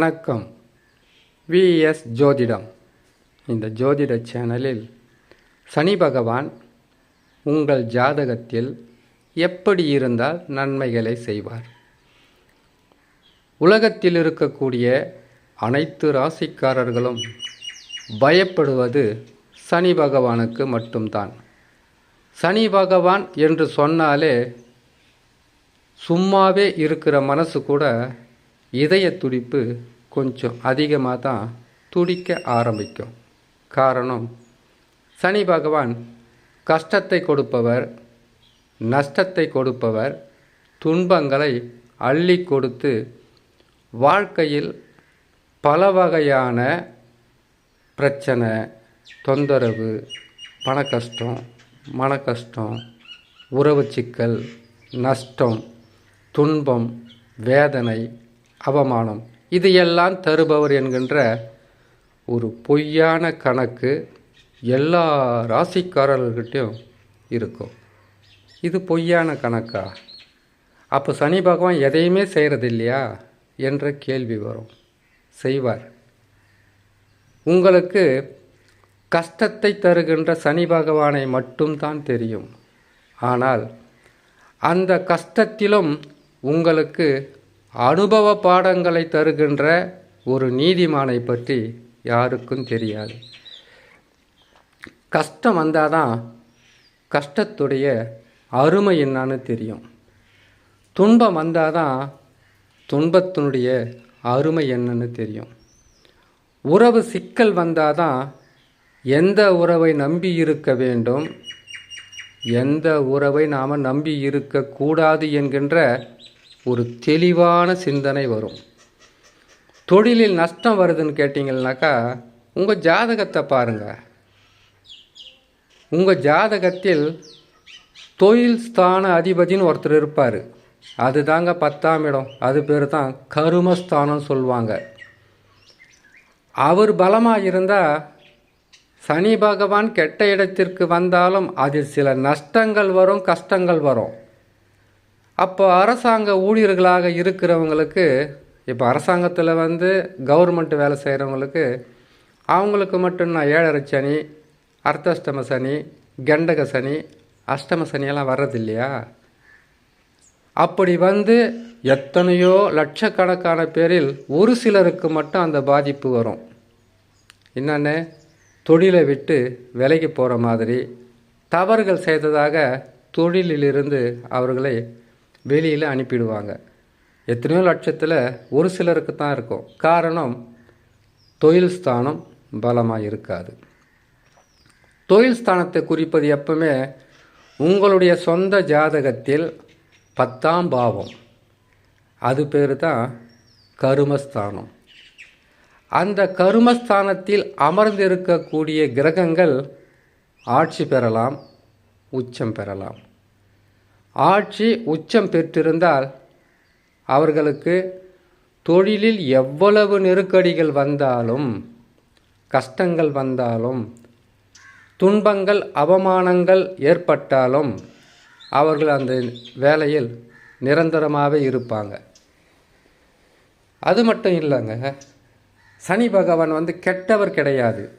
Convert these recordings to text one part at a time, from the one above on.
வணக்கம். விஎஸ் ஜோதிடம். இந்த ஜோதிட சேனலில் சனி பகவான் உங்கள் ஜாதகத்தில் எப்படி இருந்தால் நன்மைகளை செய்வார். உலகத்தில் இருக்கக்கூடிய அனைத்து ராசிக்காரர்களும் பயப்படுவது சனி பகவானுக்கு மட்டும்தான். சனி பகவான் என்று சொன்னாலே சும்மாவே இருக்கிற மனசு கூட இதய துடிப்பு கொஞ்சம் அதிகமாக தான் துடிக்க ஆரம்பிக்கும். காரணம் சனி பகவான் கஷ்டத்தை கொடுப்பவர் நஷ்டத்தை கொடுப்பவர் துன்பங்களை அள்ளி கொடுத்து வாழ்க்கையில் பல வகையான பிரச்சனை தொந்தரவு பண கஷ்டம் மன கஷ்டம் உறவு சிக்கல் நஷ்டம் துன்பம் வேதனை அவமானம் இது எல்லாம் தருபவர் என்கின்ற ஒரு பொய்யான கணக்கு எல்லா ராசிக்காரர்கிட்டையும் இருக்கும். இது பொய்யான கணக்கா? அப்போ சனி பகவான் எதையுமே செய்கிறது இல்லையா என்ற கேள்வி வரும். செய்வார். உங்களுக்கு கஷ்டத்தை தருகின்ற சனி பகவானை மட்டும்தான் தெரியும். ஆனால் அந்த கஷ்டத்திலும் உங்களுக்கு அனுபவ பாடங்களை தருகின்ற ஒரு நீதிமானை பற்றி யாருக்கும் தெரியாது. கஷ்டம் வந்தால் தான் கஷ்டத்துடைய அருமை என்னான்னு தெரியும். துன்பம் வந்தால் தான் துன்பத்தினுடைய அருமை என்னன்னு தெரியும். உறவு சிக்கல் வந்தால் தான் எந்த உறவை நம்பி இருக்க வேண்டும் எந்த உறவை நாம் நம்பி இருக்கக்கூடாது என்கின்ற ஒரு தெளிவான சிந்தனை வரும். தொழிலில் நஷ்டம் வருதுன்னு கேட்டிங்கன்னாக்கா உங்கள் ஜாதகத்தை பாருங்கள் உங்கள் ஜாதகத்தில் தொழில் ஸ்தான அதிபதின்னு ஒருத்தர் இருப்பார். அது தாங்க பத்தாம் இடம். அது பேர் தான் கருமஸ்தானம் சொல்லுவாங்க அவர் பலமாக இருந்தால் சனி பகவான் கெட்ட இடத்திற்கு வந்தாலும் அதில் சில நஷ்டங்கள் வரும் கஷ்டங்கள் வரும். அப்போ அரசாங்க ஊழியர்களாக இருக்கிறவங்களுக்கு இப்போ அரசாங்கத்தில் வந்து கவர்மெண்ட் வேலை செய்கிறவங்களுக்கு அவங்களுக்கு மட்டும்னா ஏழரை சனி அர்த்தஷ்டம சனி கண்டக சனி அஷ்டம சனியெல்லாம் வர்றது இல்லையா அப்படி வந்து எத்தனையோ லட்சக்கணக்கான பேரில் ஒரு சிலருக்கு மட்டும் அந்த பாதிப்பு வரும். என்னென்ன? தொழிலை விட்டு விலைக்கு போகிற மாதிரி தவறுகள் செய்ததாக தொழிலிலிருந்து அவர்களை வெளியில் அனுப்பிடுவாங்க. எத்தனையோ லட்சத்தில் ஒரு சிலருக்கு தான் இருக்கும். காரணம் தொழில் ஸ்தானம் பலமாக இருக்காது. தொழில் ஸ்தானத்தை குறிப்பது எப்பவுமே உங்களுடைய சொந்த ஜாதகத்தில் பத்தாம் பாவம். அது பேர் தான் கருமஸ்தானம். அந்த கருமஸ்தானத்தில் அமர்ந்திருக்கக்கூடிய கிரகங்கள் ஆட்சி பெறலாம் உச்சம் பெறலாம். ஆட்சி உச்சம் பெற்றிருந்தால் அவர்களுக்கு தொழிலில் எவ்வளவு நெருக்கடிகள் வந்தாலும் கஷ்டங்கள் வந்தாலும் துன்பங்கள் அவமானங்கள் ஏற்பட்டாலும் அவர்கள் அந்த வேலையில் நிரந்தரமாகவே இருப்பாங்க. அது மட்டும் இல்லைங்க. சனி பகவான் வந்து கெட்டவர் கிடையாது.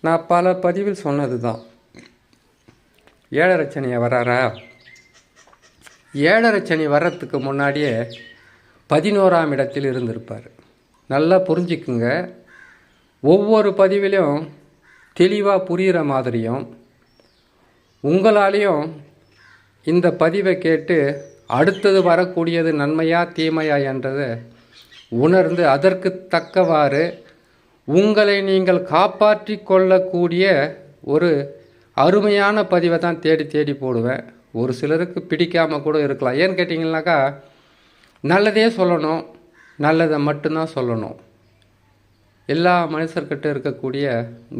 நான் பல பதிவில் சொன்னது தான் ஏழரை சனியை வராரா? ஏழரை சனி வர்றதுக்கு முன்னாடியே பதினோராம் இடத்தில் இருந்திருப்பார். நல்லா புரிஞ்சுக்குங்க. ஒவ்வொரு பதிவிலையும் தெளிவாக புரிகிற மாதிரியும் உங்களாலேயும் இந்த பதிவை கேட்டு அடுத்தது வரக்கூடியது நன்மையா தீமையா என்றதை உணர்ந்து அதற்கு தக்கவாறு உங்களை நீங்கள் காப்பாற்றி கொள்ளக்கூடிய ஒரு அருமையான பதிவை தான் தேடி தேடி போடுவேன். ஒரு சிலருக்கு பிடிக்காமல் கூட இருக்கலாம். ஏன்னு கேட்டிங்கனாக்கா நல்லதே சொல்லணும் நல்லதை மட்டும்தான் சொல்லணும். எல்லா மனுஷர்கிட்ட இருக்கக்கூடிய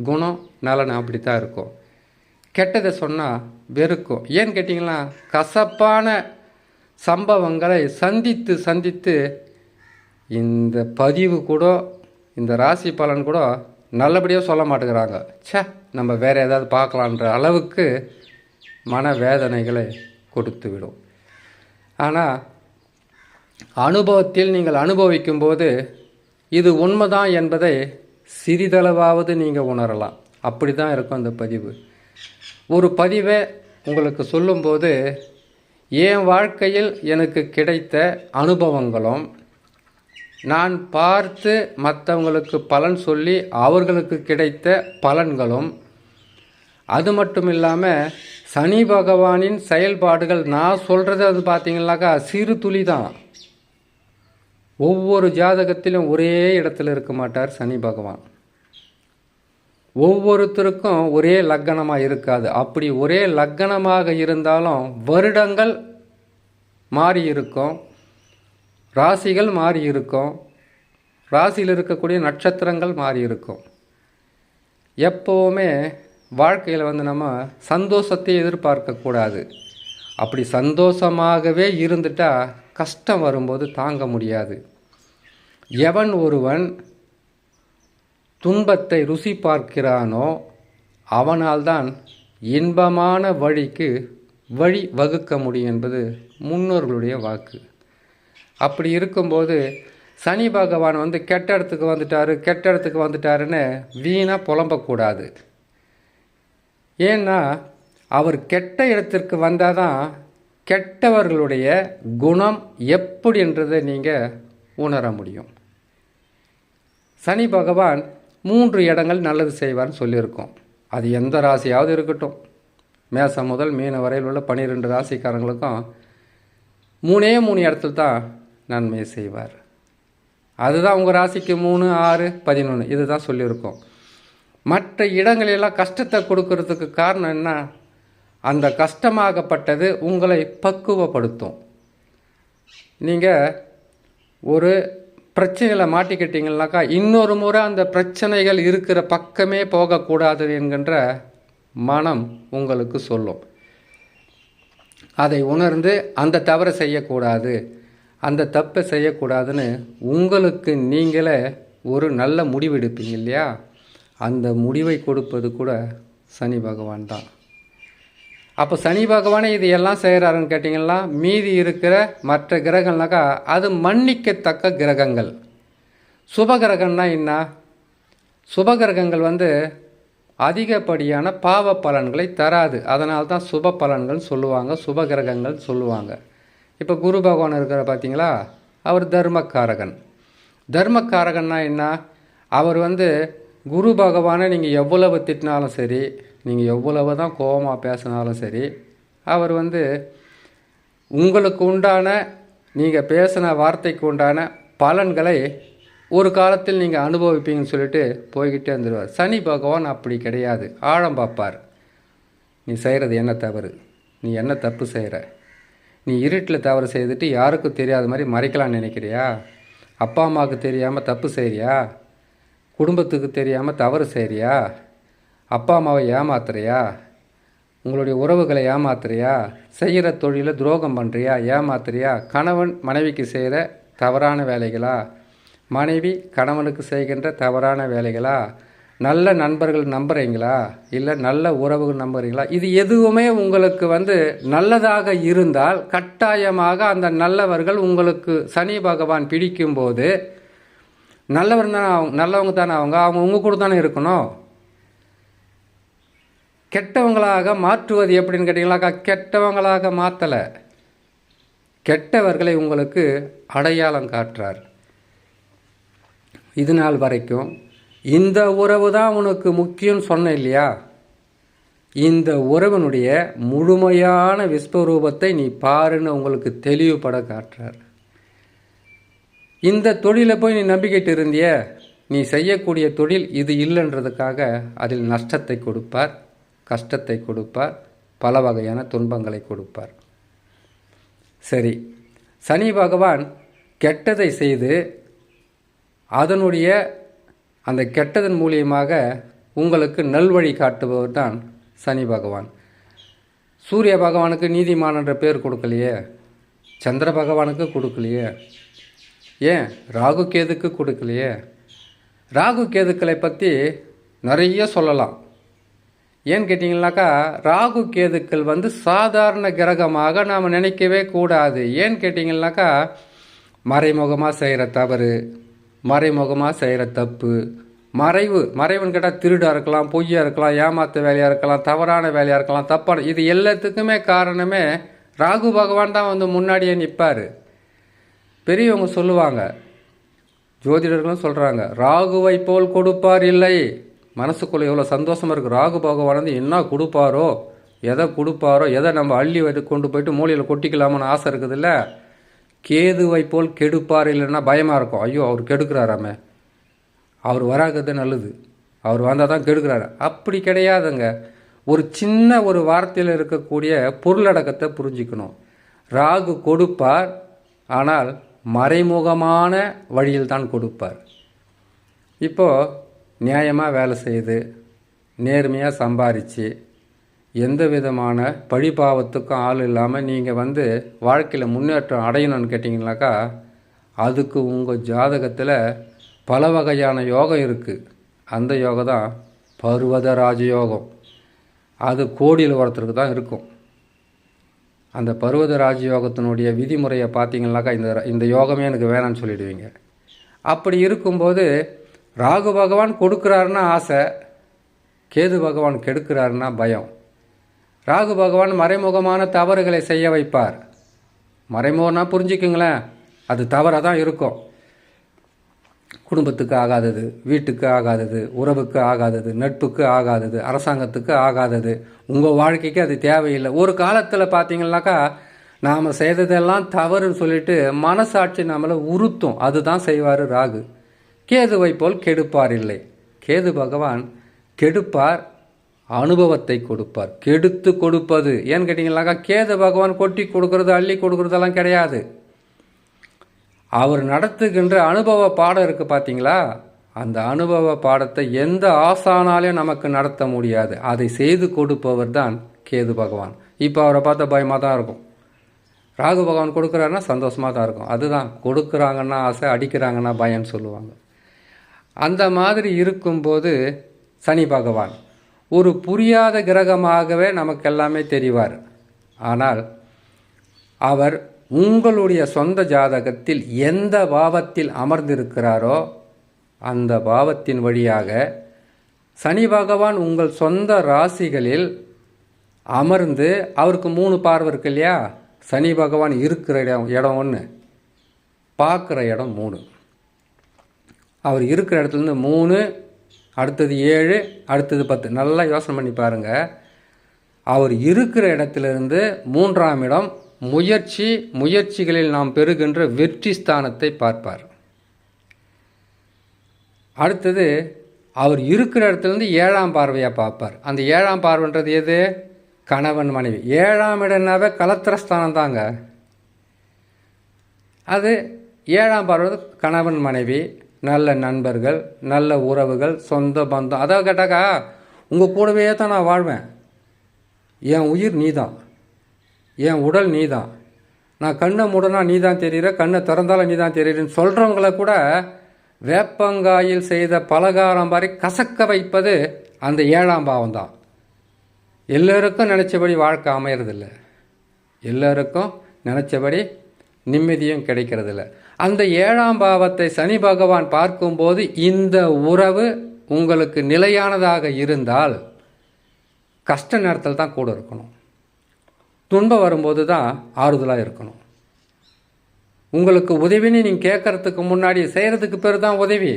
குணம் நலன் அப்படி தான் இருக்கும். கெட்டதை சொன்னால் வெறுக்கும். ஏன்னு கேட்டிங்கன்னா கசப்பான சம்பவங்களை சந்தித்து சந்தித்து இந்த பதிவு கூட இந்த ராசி பலன் கூட நல்லபடியாக சொல்ல மாட்டேங்கிறாங்க. ச்சே நம்ம வேறு ஏதாவது பார்க்கலான்ற அளவுக்கு மனவேதனைகளை கொடுத்துவிடும். ஆனால் அனுபவத்தில் நீங்கள் அனுபவிக்கும்போது இது உண்மைதான் என்பதை சிறிதளவாவது நீங்கள் உணரலாம். அப்படி தான் இருக்கும் அந்த பதிவு. ஒரு பதிவை உங்களுக்கு சொல்லும்போது என் வாழ்க்கையில் எனக்கு கிடைத்த அனுபவங்களும் நான் பார்த்து மற்றவங்களுக்கு பலன் சொல்லி அவர்களுக்கு கிடைத்த பலன்களும் அது மட்டும் இல்லாமல் சனி பகவானின் செயல்பாடுகள் நான் சொல்கிறது அது பார்த்தீங்கன்னாக்கா சிறு துளி தான். ஒவ்வொரு ஜாதகத்திலும் ஒரே இடத்துல இருக்க மாட்டார் சனி பகவான். ஒவ்வொருத்தருக்கும் ஒரே லக்கணமாக இருக்காது. அப்படி ஒரே லக்கணமாக இருந்தாலும் வருடங்கள் மாறி இருக்கும். ராசிகள் மாறி இருக்கும். ராசியில் இருக்கக்கூடிய நட்சத்திரங்கள் மாறி இருக்கும். எப்போவுமே வாழ்க்கையில் வந்து நம்ம சந்தோஷத்தை எதிர்பார்க்கக்கூடாது அப்படி சந்தோஷமாகவே இருந்துட்டால் கஷ்டம் வரும்போது தாங்க முடியாது. எவன் ஒருவன் துன்பத்தை ருசி பார்க்கிறானோ அவனால்தான் இன்பமான வழிக்கு வழி வகுக்க முடியும் என்பது முன்னோர்களுடைய வாக்கு. அப்படி இருக்கும்போது சனி பகவான் வந்து கெட்ட இடத்துக்கு வந்துட்டாரு கெட்ட இடத்துக்கு வந்துட்டாருன்னு வீணாக புலம்பக்கூடாது. ஏன்னா அவர் கெட்ட இடத்திற்கு வந்தால் தான் கெட்டவர்களுடைய குணம் எப்படி என்றதை நீங்கள் உணர முடியும். சனி பகவான் மூன்று இடங்கள் நல்லது செய்வார்னு சொல்லியிருக்கோம். அது எந்த ராசியாவது இருக்கட்டும். மேசம் முதல் மீன வரையில் உள்ள பன்னிரெண்டு ராசிக்காரங்களுக்கும் மூணே மூணு இடத்துல தான் நன்மை செய்வார். அதுதான் உங்கள் ராசிக்கு மூணு ஆறு பதினொன்று இதுதான் சொல்லியிருக்கோம். மற்ற இடங்களெல்லாம் கஷ்டத்தை கொடுக்கறதுக்கு காரணம் என்ன? அந்த கஷ்டமாகப்பட்டது உங்களை பக்குவப்படுத்தும். நீங்கள் ஒரு பிரச்சனையில் மாட்டிக்கிட்டீங்கன்னாக்கா இன்னொரு முறை அந்த பிரச்சனைகள் இருக்கிற பக்கமே போகக்கூடாது என்கின்ற மனம் உங்களுக்கு சொல்லும். அதை உணர்ந்து அந்த தவறை செய்யக்கூடாது அந்த தப்பை செய்யக்கூடாதுன்னு உங்களுக்கு நீங்களே ஒரு நல்ல முடிவெடுப்பீங்க இல்லையா? அந்த முடிவை கொடுப்பது கூட சனி பகவான் தான். அப்போ சனி பகவானே இது எல்லாம் செய்கிறாருன்னு கேட்டிங்கன்னா மீதி இருக்கிற மற்ற கிரகங்கள்னாக்கா அது மன்னிக்கத்தக்க கிரகங்கள். சுப கிரகம்னா என்ன? சுப கிரகங்கள் வந்து அதிகப்படியான பாவ பலன்களை தராது. அதனால தான் சுப பலன்கள் சொல்லுவாங்க சுப கிரகங்கள் சொல்லுவாங்க. இப்போ குரு பகவான் இருக்கிற பார்த்தீங்களா அவர் தர்மக்காரகன். தர்மக்காரகன்னா என்ன? அவர் வந்து குரு பகவானை நீங்கள் எவ்வளவு திட்டினாலும் சரி நீங்கள் எவ்வளவு தான் கோபமாக பேசினாலும் சரி அவர் வந்து உங்களுக்கு உண்டான நீங்கள் பேசின வார்த்தைக்கு உண்டான பலன்களை ஒரு காலத்தில் நீங்கள் அனுபவிப்பீங்கன்னு சொல்லிட்டு போய்கிட்டே இருந்துருவார். சனி பகவான் அப்படி கிடையாது. ஆழம் பார்ப்பார். நீ செய்கிறது என்ன தவறு? நீ என்ன தப்பு செய்கிற நீ இருட்டில் தவறு செய்துட்டு யாருக்கும் தெரியாத மாதிரி மறைக்கலாம்னு நினைக்கிறியா? அப்பா அம்மாவுக்கு தெரியாமல் தப்பு செய்கிறியா குடும்பத்துக்கு தெரியாமல் தவறு செய்கிறியா அப்பா அம்மாவை ஏமாத்துறியா? உங்களுடைய உறவுகளை ஏமாத்துறியா? செய்கிற தொழிலை துரோகம் பண்ணுறியா ஏமாத்துறியா? கணவன் மனைவிக்கு செய்கிற தவறான வேலைகளா? மனைவி கணவனுக்கு செய்கின்ற தவறான வேலைகளா? நல்ல நண்பர்கள் நம்புறீங்களா? இல்லை நல்ல உறவுகள் நம்புகிறீங்களா இது எதுவுமே உங்களுக்கு வந்து நல்லதாக இருந்தால் கட்டாயமாக அந்த நல்லவர்கள் உங்களுக்கு சனி பகவான் பிடிக்கும்போது நல்லவர் தானே அவங்க நல்லவங்க தானே அவங்க அவங்க உங்கள் கூட தானே இருக்கணும். கெட்டவங்களாக மாற்றுவது எப்படின்னு கேட்டிங்களாக்கா கெட்டவங்களாக மாற்றலை கெட்டவர்களை உங்களுக்கு அடையாளம் காட்டுறார். இது நாள் வரைக்கும் இந்த உறவு தான் உனக்கு முக்கியம்னு சொன்னேன் இல்லையா? இந்த உறவினுடைய முழுமையான விஸ்வரூபத்தை நீ பாருன்னு உங்களுக்கு தெளிவுபட காட்டுறார். இந்த தொழிலை போய் நீ நம்பிக்கிட்டு இருந்திய நீ செய்யக்கூடிய தொழில் இது இல்லைன்றதுக்காக அதில் நஷ்டத்தை கொடுப்பார் கஷ்டத்தை கொடுப்பார் பல வகையான துன்பங்களை கொடுப்பார். சரி சனி பகவான் கெட்டதை செய்து அதனுடைய அந்த கெட்டதன் மூலியமாக உங்களுக்கு நல்வழி காட்டுபவர் தான் சனி பகவான். சூரிய பகவானுக்கு நீதிமான் என்ற பேர் கொடுக்கலையே சந்திர பகவானுக்கு கொடுக்கலையே ஏன்? ராகு கேதுக்கு கொடுக்கலையே. ராகு கேதுக்களை பற்றி நிறைய சொல்லலாம். ஏன்னு கேட்டிங்கனாக்கா ராகு கேதுக்கள் வந்து சாதாரண கிரகமாக நாம் நினைக்கவே கூடாது. ஏன்னு கேட்டிங்கனாக்கா மறைமுகமாக செய்கிற தவறு மறைமுகமாக செய்கிற தப்பு மறைவு மறைவுன்னு கேட்டால் திருடாக இருக்கலாம் பொய்யாக இருக்கலாம் ஏமாத்த வேலையாக இருக்கலாம் தவறான வேலையாக இருக்கலாம் தப்பான இது எல்லாத்துக்குமே காரணமே ராகு பகவான் தான் வந்து முன்னாடியே நிற்பார் பெரியவங்க சொல்லுவாங்க. ஜோதிடர்களும் சொல்கிறாங்க ராகுவை போல் கொடுப்பார் இல்லை. மனசுக்குள்ளே எவ்வளோ சந்தோஷமாக இருக்குது ராகு பகவான் வந்து என்ன கொடுப்பாரோ எதை கொடுப்பாரோ எதை நம்ம அள்ளி வந்து கொண்டு போயிட்டு மூலையில் கொட்டிக்கலாமான்னு ஆசை இருக்குதுல்ல? கேதுவை போல் கெடுப்பார் இல்லைன்னா பயமாக இருக்கும். ஐயோ அவர் கெடுக்கிறாராமே. அவர் வராதது நல்லது. அவர் வந்தால் தான் கெடுக்கிறாரு. அப்படி கிடையாதுங்க. ஒரு சின்ன ஒரு வார்த்தையில் இருக்கக்கூடிய பொருளடக்கத்தை புரிஞ்சுக்கணும். ராகு கொடுப்பார் ஆனால் மறைமுகமான வழியில் தான் கொடுப்பார். இப்போது நியாயமாக வேலை செய்து நேர்மையாக சம்பாரித்து எந்த விதமான பழிபாவத்துக்கும் ஆள் இல்லாமல் நீங்கள் வந்து வாழ்க்கையில் முன்னேற்றம் அடையணும்னு கேட்டிங்கனாக்கா அதுக்கு உங்கள் ஜாதகத்தில் பல வகையான யோகம் இருக்குது அந்த யோகம் தான் பர்வத ராஜயோகம். அது கோடியில் ஒருத்தருக்கு தான் இருக்கும். அந்த பருவத ராஜயோகத்தினுடைய விதிமுறையை பார்த்தீங்கன்னாக்கா இந்த இந்த யோகமே எனக்கு வேணாம்னு சொல்லிடுவீங்க. அப்படி இருக்கும்போது ராகு பகவான் கொடுக்குறாருன்னா ஆசை கேது பகவான் கெடுக்கிறாருன்னா பயம். ராகு பகவான் மறைமுகமான தவறுகளை செய்ய வைப்பார். மறைமுகம்னா புரிஞ்சுக்குங்களேன் அது தவறாக தான் இருக்கும். குடும்பத்துக்கு ஆகாதது வீட்டுக்கு ஆகாதது உறவுக்கு ஆகாதது நட்புக்கு ஆகாதது அரசாங்கத்துக்கு ஆகாதது உங்கள் வாழ்க்கைக்கு அது தேவையில்லை. ஒரு காலத்தில் பார்த்தீங்கன்னாக்கா நாம் செய்ததெல்லாம் தவறுன்னு சொல்லிட்டு மனசாட்சி நம்மளை உறுத்தும். அதுதான் செய்வார் ராகு. கேதுவை போல் கெடுப்பார் இல்லை. கேது பகவான் கெடுப்பார் அனுபவத்தை கொடுப்பார். கெடுத்து கொடுப்பது. ஏன்னு கேட்டிங்கனாக்கா கேது பகவான் கொட்டி கொடுக்கறது அள்ளி கொடுக்கறதெல்லாம் கிடையாது. அவர் நடத்துகின்ற அனுபவ பாடம் இருக்குது பார்த்தீங்களா அந்த அனுபவ பாடத்தை எந்த ஆசானாலையும் நமக்கு நடத்த முடியாது. அதை செய்து கொடுப்பவர் தான் கேது பகவான். இப்போ அவரை பார்த்தா பயமாக தான் இருக்கும். ராகு பகவான் கொடுக்குறாருன்னா சந்தோஷமாக தான் இருக்கும். அதுதான். கொடுக்குறாங்கன்னா ஆசை அடிக்கிறாங்கன்னா பயம்னு சொல்லுவாங்க. அந்த மாதிரி இருக்கும்போது சனி பகவான் ஒரு புரியாத கிரகமாகவே நமக்கு எல்லாமே தெரிவார். ஆனால் அவர் உங்களுடைய சொந்த ஜாதகத்தில் எந்த பாவத்தில் அமர்ந்திருக்கிறாரோ அந்த பாவத்தின் வழியாக சனி பகவான் உங்கள் சொந்த ராசிகளில் அமர்ந்து அவருக்கு மூணு பார்வை இருக்கு இல்லையா? சனி பகவான் இருக்கிற இடம் இடம் ஒன்று பார்க்குற இடம் மூணு. அவர் இருக்கிற இடத்துலேருந்து மூணு அடுத்தது ஏழு அடுத்தது பத்து. நல்லா யோசனை பண்ணி பாருங்கள் அவர் இருக்கிற இடத்திலிருந்து மூன்றாம் இடம் முயற்சி முயற்சிகளில் நாம் பெறுகின்ற வெற்றி ஸ்தானத்தை பார்ப்பார். அடுத்தது அவர் இருக்கிற இடத்துலேருந்து ஏழாம் பார்வையாக பார்ப்பார். அந்த ஏழாம் பார்வைன்றது எது? கணவன் மனைவி. ஏழாம் இடம்னாவே கலத்திரஸ்தானம் தாங்க அது ஏழாம் பார்வை கணவன் மனைவி நல்ல நண்பர்கள் நல்ல உறவுகள் சொந்த பந்தம். அதாவது கேட்டாக்கா உங்கள் கூடவே தான் நான் வாழ்வேன். என் உயிர் நீதான். என் உடல் நீ தான் நான் கண்ணை மூடனா நீ தான் தெரிகிற கண்ணை திறந்தாலும் நீ தான் தெரியுறேன்னு சொல்கிறவங்கள கூட வேப்பங்காயில் செய்த பலகாரம் மாதிரி கசக்க வைப்பது அந்த ஏழாம் பாவம் தான் எல்லோருக்கும் நினச்சபடி வாழ்க்கை அமையறதில்ல. எல்லோருக்கும் நினச்சபடி நிம்மதியும் கிடைக்கிறதில்ல. அந்த ஏழாம் பாவத்தை சனி பகவான் பார்க்கும்போது இந்த உறவு உங்களுக்கு நிலையானதாக இருந்தால் கஷ்ட நேரத்தில் தான் கூட இருக்கணும். துன்பம் வரும்போது தான் ஆறுதலாக இருக்கணும். உங்களுக்கு உதவின்னு நீங்கள் கேட்கறதுக்கு முன்னாடி செய்கிறதுக்கு பேர் தான் உதவி.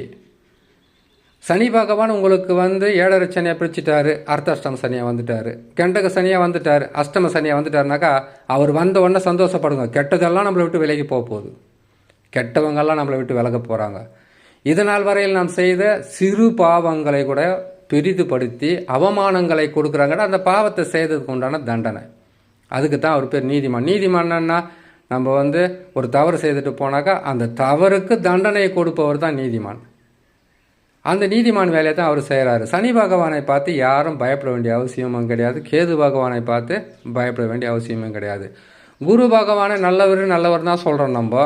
சனி பகவான் உங்களுக்கு வந்து ஏழரை சனியாக பிரிச்சுட்டாரு அர்த்தாஷ்டம சனியாக வந்துட்டார் கெண்டக சனியாக வந்துட்டார் அஷ்டம சனியாக வந்துட்டாருனாக்கா அவர் வந்த உடனே சந்தோஷப்படுங்க. கெட்டதெல்லாம் நம்மளை விட்டு விலகி போக போகுது. கெட்டவங்கெல்லாம் நம்மளை விட்டு விலக போகிறாங்க இதனால் வரையில் நாம் செய்த சிறு பாவங்களை கூட பெரிதுபடுத்தி அவமானங்களை கொடுக்குறாங்கன்னா அந்த பாவத்தை செய்ததுக்கு உண்டான தண்டனை. அதுக்கு தான் அவர் பேர் நீதிமான். நீதிமான்னா நம்ம வந்து ஒரு தவறு செய்துட்டு போனாக்கா அந்த தவறுக்கு தண்டனையை கொடுப்பவர் தான் நீதிமான். அந்த நீதிமான் வேலையை தான் அவர் செய்கிறாரு சனி பகவானை பார்த்து யாரும் பயப்பட வேண்டிய அவசியமும் கிடையாது. கேது பகவானை பார்த்து பயப்பட வேண்டிய அவசியமும் கிடையாது. குரு பகவானை நல்லவர் நல்லவர் தான் சொல்கிறோம் நம்ம.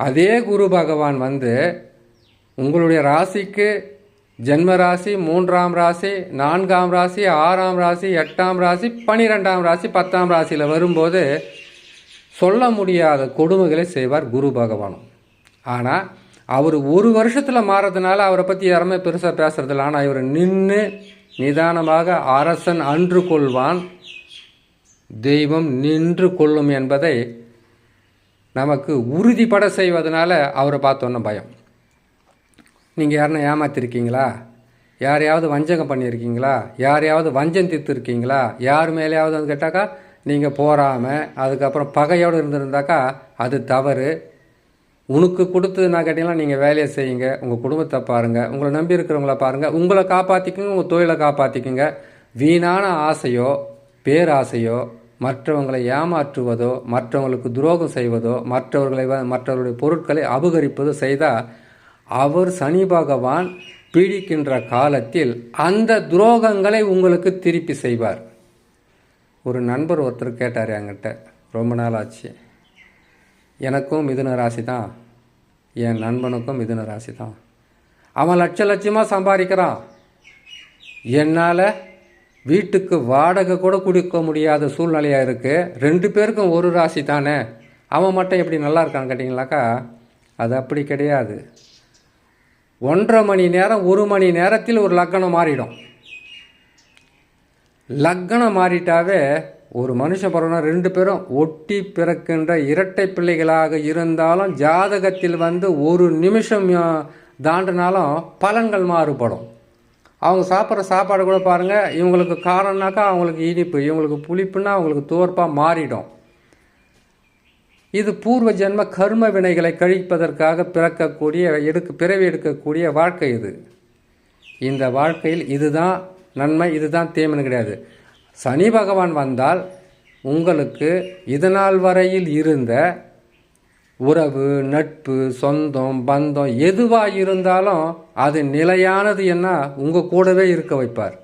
அதே குரு பகவான் வந்து உங்களுடைய ராசிக்கு ஜென்ம ராசி மூன்றாம் ராசி நான்காம் ராசி ஆறாம் ராசி எட்டாம் ராசி பனிரெண்டாம் ராசி பத்தாம் ராசியில் வரும்போது சொல்ல முடியாத கொடுமைகளை செய்வார் குரு பகவானும். ஆனால் அவர் ஒரு வருஷத்தில் மாறதுனால அவரை பற்றி யாருமே பெருசாக பேசுகிறதில்ல ஆனால் இவர் நின்று நிதானமாக அரசன் அன்று கொள்வான். தெய்வம் நின்று கொள்ளும் என்பதை நமக்கு உறுதிப்பட செய்வதனால அவரை பார்த்தோன்னே பயம். நீங்கள் யாருன்னா ஏமாத்திருக்கீங்களா? யாரையாவது வஞ்சகம் பண்ணியிருக்கீங்களா? யாரையாவது வஞ்சம் தீர்த்துருக்கீங்களா? யார் மேலேயாவது வந்து கேட்டாக்கா நீங்கள் போகாமல் அதுக்கப்புறம் பகையோடு இருந்திருந்தாக்கா அது தவறு. உனக்கு கொடுத்து நான் கேட்டிங்கன்னா நீங்கள் வேலையை செய்யுங்க. உங்கள் குடும்பத்தை பாருங்கள் உங்களை நம்பி இருக்கிறவங்கள பாருங்கள் உங்களை காப்பாற்றிக்குங்க உங்கள் தொழிலை காப்பாற்றிக்குங்க வீணான ஆசையோ பேராசையோ மற்றவங்களை ஏமாற்றுவதோ மற்றவங்களுக்கு துரோகம் செய்வதோ மற்றவர்களை வ- மற்றவர்களுடைய பொருட்களை அபகரிப்பதோ செய்தால் அவர் சனி பகவான் பீடிக்கின்ற காலத்தில் அந்த துரோகங்களை உங்களுக்கு திருப்பி செய்வார். ஒரு நண்பர் ஒருத்தர் கேட்டார் என்கிட்ட. ரொம்ப நாள் ஆச்சு. எனக்கும் மிதுன ராசி தான். என் நண்பனுக்கும் மிதுன ராசி தான். அவன் லட்ச லட்சமாக சம்பாதிக்கிறான். என்னால் வீட்டுக்கு வாடகை கூட கொடுக்க முடியாத சூழ்நிலையாக இருக்குது ரெண்டு பேருக்கும் ஒரு ராசி தானே. அவன் மட்டும் எப்படி நல்லா இருக்கான்னு கேட்டிங்களாக்கா அது அப்படி கிடையாது. ஒன்றரை மணி நேரம் ஒரு மணி நேரத்தில் ஒரு லக்கணம் மாறிடும். லக்கணம் மாறிட்டாவே ஒரு மனுஷன் பிறனா ரெண்டு பேரும் ஒட்டி பிறக்கின்ற இரட்டை பிள்ளைகளாக இருந்தாலும் ஜாதகத்தில் வந்து ஒரு நிமிஷம் தாண்டினாலும் பலன்கள் மாறுபடும். அவங்க சாப்பிட்ற சாப்பாடு கூட பாருங்கள் இவங்களுக்கு காரம்னாக்கா அவங்களுக்கு இனிப்பு இவங்களுக்கு புளிப்புன்னா அவங்களுக்கு தோற்பாக மாறிடும். இது பூர்வ ஜென்ம கர்ம வினைகளை கழிப்பதற்காக பிறக்கக்கூடிய எடுக்க பிறவி எடுக்கக்கூடிய வாழ்க்கை இது. இந்த வாழ்க்கையில் இதுதான் நன்மை இதுதான் தீமைன்னு கிடையாது. சனி பகவான் வந்தால் உங்களுக்கு இதனால் வரையில் இருந்த உறவு நட்பு சொந்தம் பந்தம் எதுவாக இருந்தாலும் அது நிலையானது என்ன? உங்கள் கூடவே இருக்க வைப்பார்.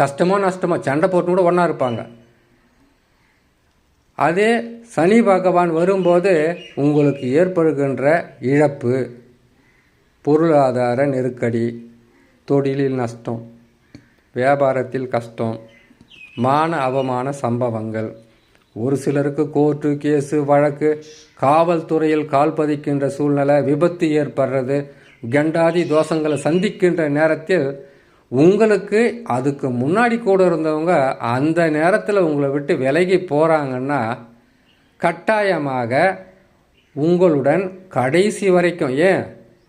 கஷ்டமோ நஷ்டமோ சண்டை போட்டு கூட ஒன்றா இருப்பாங்க. அதே சனி பகவான் வரும்போது உங்களுக்கு ஏற்படுகின்ற இழப்பு பொருளாதார நெருக்கடி தொழிலில் நஷ்டம் வியாபாரத்தில் கஷ்டம் மான அவமான சம்பவங்கள். ஒரு சிலருக்கு கோர்ட்டு கேஸு வழக்கு காவல்துறையில் கால் பதிக்கின்ற சூழ்நிலை விபத்து ஏற்படுறது கண்டாதி தோஷங்களை சந்திக்கின்ற நேரத்தில் உங்களுக்கு அதுக்கு முன்னாடி கூட இருந்தவங்க அந்த நேரத்தில் உங்களை விட்டு விலகி போகிறாங்கன்னா கட்டாயமாக உங்களுடன் கடைசி வரைக்கும் ஏன்?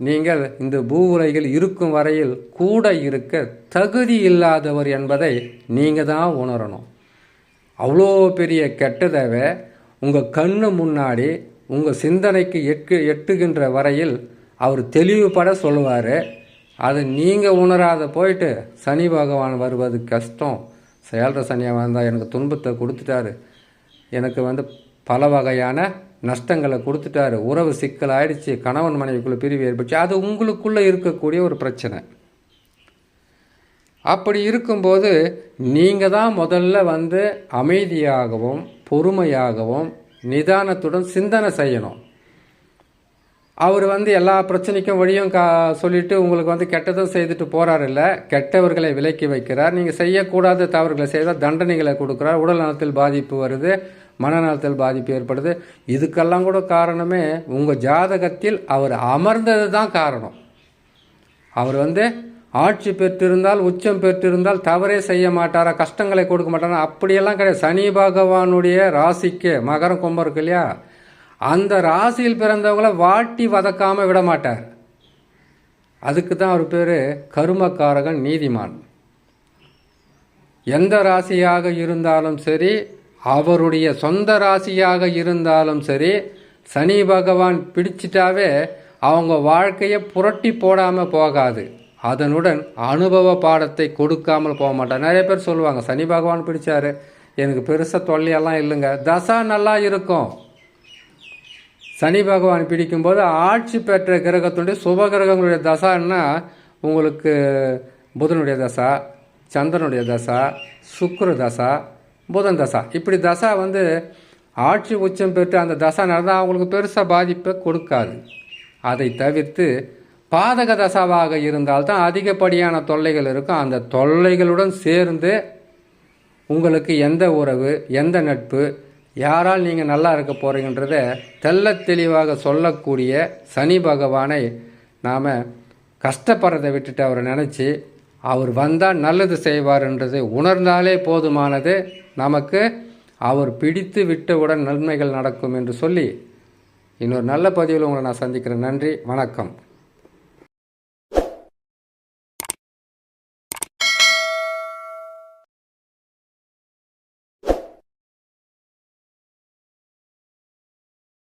நீங்கள் இந்த பூ உலகில் இருக்கும் வரையில் கூட இருக்க தகுதி இல்லாதவர் என்பதை நீங்கள் தான் உணரணும். அவ்வளோ பெரிய கெட்டதவை உங்கள் கண்ணு முன்னாடி உங்கள் சிந்தனைக்கு எட்டு எட்டுகின்ற வரையில் அவர் தெளிவுபட சொல்லுவார். அதை நீங்கள் உணராத போயிட்டு சனி பகவான் வருவது கஷ்டம். செயல்ற சனியாக வந்தால் எனக்கு துன்பத்தை கொடுத்துட்டாரு. எனக்கு வந்து பல வகையான நஷ்டங்களை கொடுத்துட்டாரு. உறவு சிக்கல் ஆயிடுச்சு கணவன் மனைவிக்குள்ள பிரிவு ஏற்பட்டுச்சு அது உங்களுக்குள்ளே இருக்கக்கூடிய ஒரு பிரச்சனை. அப்படி இருக்கும்போது நீங்கள் தான் முதல்ல வந்து அமைதியாகவும் பொறுமையாகவும் நிதானத்துடன் சிந்தனை செய்யணும். அவர் வந்து எல்லா பிரச்சனைக்கும் வழியும் கா சொல்லிவிட்டு உங்களுக்கு வந்து கெட்டதும் செய்துட்டு போகிறார் இல்லை? கெட்டவர்களை விலக்கி வைக்கிறார். நீங்கள் செய்யக்கூடாத தவறுகளை செய்தால் தண்டனைகளை கொடுக்குறார். உடல் நலத்தில் பாதிப்பு வருது. மனநலத்தில் பாதிப்பு ஏற்படுது. இதுக்கெல்லாம் கூட காரணமே உங்கள் ஜாதகத்தில் அவர் அமர்ந்தது தான் காரணம். அவர் வந்து ஆட்சி பெற்றிருந்தால் உச்சம் பெற்றிருந்தால் தவறே செய்ய மாட்டாரா கஷ்டங்களை கொடுக்க மாட்டாரா அப்படியெல்லாம் கிடையாது. சனி பகவானுடைய ராசிக்கு மகரம் கும்பம் இருக்கு இல்லையா? அந்த ராசியில் பிறந்தவங்கள வாட்டி வதக்காமல் விட மாட்டார். அதுக்கு தான் அவர் பேர் கருமக்காரகன் நீதிமான். எந்த ராசியாக இருந்தாலும் சரி அவருடைய சொந்த ராசியாக இருந்தாலும் சரி சனி பகவான் பிடிச்சிட்டாவே அவங்க வாழ்க்கையை புரட்டி போடாமல் போகாது. அதனுடன் அனுபவ பாடத்தை கொடுக்காமல் போக மாட்டார். நிறைய பேர் சொல்லுவாங்க சனி பகவான் பிடிச்சாரு எனக்கு பெருசாக தொல்லையெல்லாம் இல்லைங்க. தசா நல்லா இருக்கும். சனி பகவான் பிடிக்கும்போது ஆட்சி பெற்ற கிரகத்துடைய சுப கிரகங்களுடைய தசான்னா உங்களுக்கு புதனுடைய தசா சந்திரனுடைய தசா சுக்கர தசா புதன் தசா. இப்படி தசா வந்து ஆட்சி உச்சம் பெற்று அந்த தசா நடந்தால் அவங்களுக்கு பெருசாக பாதிப்பை கொடுக்காது. அதை தவிர்த்து பாதக தசாவாக இருந்தால் தான் அதிகப்படியான தொல்லைகள் இருக்கும். அந்த தொல்லைகளுடன் சேர்ந்து உங்களுக்கு எந்த உறவு எந்த நட்பு யாரால் நீங்கள் நல்லா இருக்க போகிறீங்கன்றத தெல்ல தெளிவாக சொல்லக்கூடிய சனி பகவானை நாம் கஷ்டப்படுறதை விட்டுட்டு அவரை நினச்சி அவர் வந்தால் நல்லது செய்வார்ன்றது உணர்ந்தாலே போதுமானது. நமக்கு அவர் பிடித்து விட்டவுடன் நன்மைகள் நடக்கும் என்று சொல்லி இன்னொரு நல்ல பதிவில் உங்களை நான் சந்திக்கிறேன். நன்றி வணக்கம்.